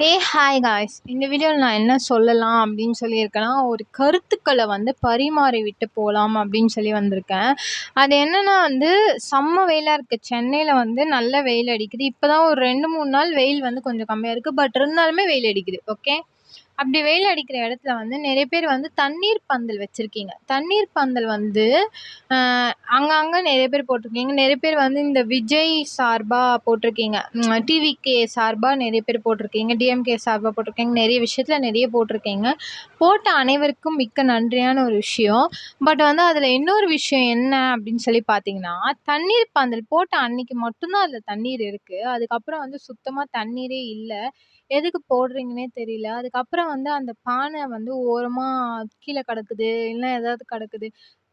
Hey hi guys இந்த வீடியோவில் நான் என்ன சொல்லலாம் அப்படின்னு சொல்லியிருக்கேன்னா ஒரு கருத்துக்களை வந்து பரிமாறி விட்டு போகலாம் அப்படின்னு சொல்லி வந்திருக்கேன். அது என்னென்னா வந்து செம்ம வெயிலாக இருக்குது சென்னையில் வந்து நல்ல வெயில் அடிக்குது. இப்போ தான் ஒரு ரெண்டு மூணு நாள் வெயில் வந்து கொஞ்சம் கம்மியாக இருக்குது பட் இருந்தாலுமே வெயில் அடிக்குது. ஓகே அப்படி வெயில் அடிக்கிற இடத்துல வந்து நிறைய பேர் வந்து தண்ணீர் பந்தல் வச்சுருக்கீங்க. தண்ணீர் பந்தல் வந்து அங்கங்கே நிறைய பேர் போட்டிருக்கீங்க. நிறைய பேர் வந்து இந்த விஜய் சார்பாக போட்டிருக்கீங்க. டிவிகே சார்பாக நிறைய பேர் போட்டிருக்கீங்க. டிஎம்கே சார்பாக போட்டிருக்கீங்க. நிறைய விஷயத்தில் நிறைய போட்டிருக்கீங்க. போட்ட அனைவருக்கும் மிக்க நன்றியான ஒரு விஷயம். பட் வந்து அதில் இன்னொரு விஷயம் என்ன அப்படின்னு சொல்லி பார்த்தீங்கன்னா தண்ணீர் பந்தல் போட்ட அன்னைக்கு மட்டும்தான் அதில் தண்ணீர் இருக்குது அதுக்கப்புறம் வந்து சுத்தமாக தண்ணீரே இல்லை. எதுக்கு போடுறீங்கன்னே தெரியல. அதுக்கப்புறம் வந்து அந்த பானை வந்து ஓரமாக கீழே கிடக்குது இல்லைன்னா ஏதாவது கிடக்குது.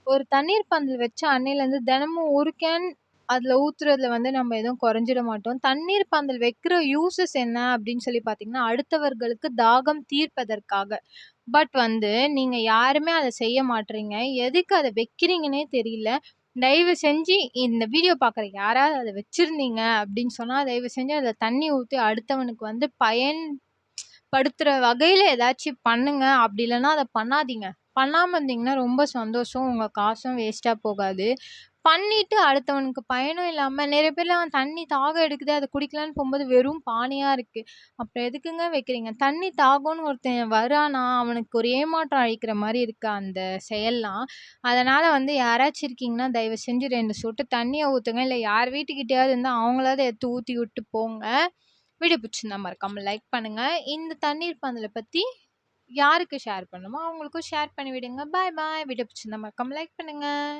ஒரு தண்ணீர் பந்தல் வச்ச அன்னையிலேருந்து தினமும் ஒரு கேன் அதில் ஊற்றுறதுல வந்து நம்ம எதுவும் குறைஞ்சிட மாட்டோம். தண்ணீர் பந்தல் வைக்கிற யூசஸ் என்ன அப்படின்னு சொல்லி பார்த்தீங்கன்னா அடுத்தவர்களுக்கு தாகம் தீர்ப்பதற்காக. பட் வந்து நீங்கள் யாருமே அதை செய்ய மாட்றீங்க எதுக்கு அதை வைக்கிறீங்கன்னே தெரியல. தயவு செஞ்சு இந்த வீடியோ பார்க்குற யாராவது அதை வச்சுருந்தீங்க அப்படின்னு சொன்னால் தயவு செஞ்சு அதில் தண்ணி ஊற்றி அடுத்தவனுக்கு வந்து பயன் படுத்துகிற வகையில் ஏதாச்சும் பண்ணுங்க. அப்படி இல்லைன்னா அதை பண்ணாதீங்க. பண்ணாமல் இருந்தீங்கன்னா ரொம்ப சந்தோஷம். உங்கள் காசும் வேஸ்ட்டாக போகாது. பண்ணிவிட்டு அடுத்தவனுக்கு பயனும் இல்லாமல் நிறைய பேர்லாம் தண்ணி தாகம் எடுக்குது அதை குடிக்கலான்னு போகும்போது வெறும் பானையாக இருக்குது அப்புறம் எதுக்குங்க வைக்கிறீங்க? தண்ணி தாகம்னு ஒருத்தன் வரானா அவனுக்கு ஒரு ஏமாற்றம் அழிக்கிற மாதிரி இருக்குது அந்த செயல்லாம். அதனால் வந்து யாராச்சும் இருக்கீங்கன்னா தயவு செஞ்சு ரெண்டு சொட்டு தண்ணியை ஊற்றுங்க இல்லை யார் வீட்டுக்கிட்டேயாவது இருந்தால் அவங்களாவது எடுத்து ஊற்றி விட்டு போங்க. வீடியோ பிடிச்சிருந்தா மறக்காமல் லைக் பண்ணுங்கள் இந்த தண்ணீர் பந்தலை பற்றி யாருக்கு ஷேர் பண்ணணுமோ அவங்களுக்கும் ஷேர் பண்ணி விடுங்க பாய் பாய் வீடியோ பிடிச்சிருந்தா மறக்காமல் லைக் பண்ணுங்கள்